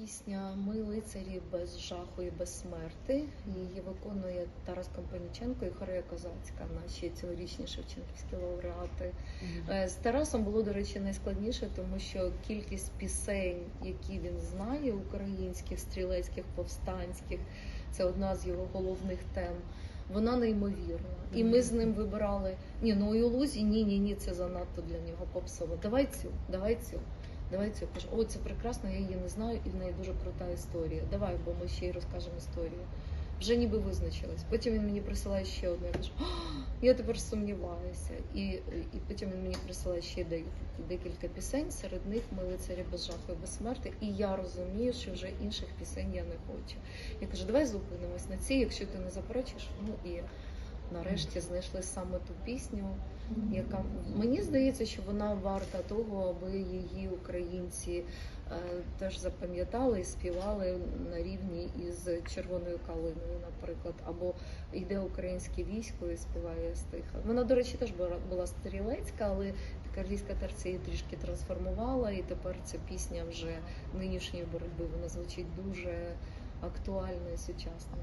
пісня Ми лицарі без жаху і без смерти. Її виконує Тарас Компаніченко і Хорея Козацька, наші цьогорічні шевченківські лауреати. Е, З Тарасом було, до речі, найскладніше, тому що кількість пісень, які він знає, українських, стрілецьких, повстанських, це одна з його головних тем. Вона неймовірна. І ми з ним вибирали ні, ну і у лузі ні, ні, ні, це занадто для нього попсово. Давай цю, давай цю. Давай цю кажу, о, це прекрасно, я її не знаю, і в неї дуже крута історія. Давай, бо ми ще й розкажемо історію. Вже ніби визначилась. Потім він мені присилає ще одне. Я кажу, я тепер сумніваюся. І, і потім він мені присилає ще декілька пісень. Серед них ми лицарі без жаху і без смерти. І я розумію, що вже інших пісень я не хочу. Я кажу, давай зупинимось на цій, якщо ти не заперечиш. Ну і нарешті знайшли саме ту пісню, яка мені здається, що вона варта того, аби її українці е, теж запам'ятали і співали на рівні із червоною калиною, наприклад, або йде українське військо і співає стиха. Вона, до речі, теж була, була стрілецька, але карлійська терця її трішки трансформувала, і тепер ця пісня вже нинішньої боротьби вона звучить дуже актуально і сучасно.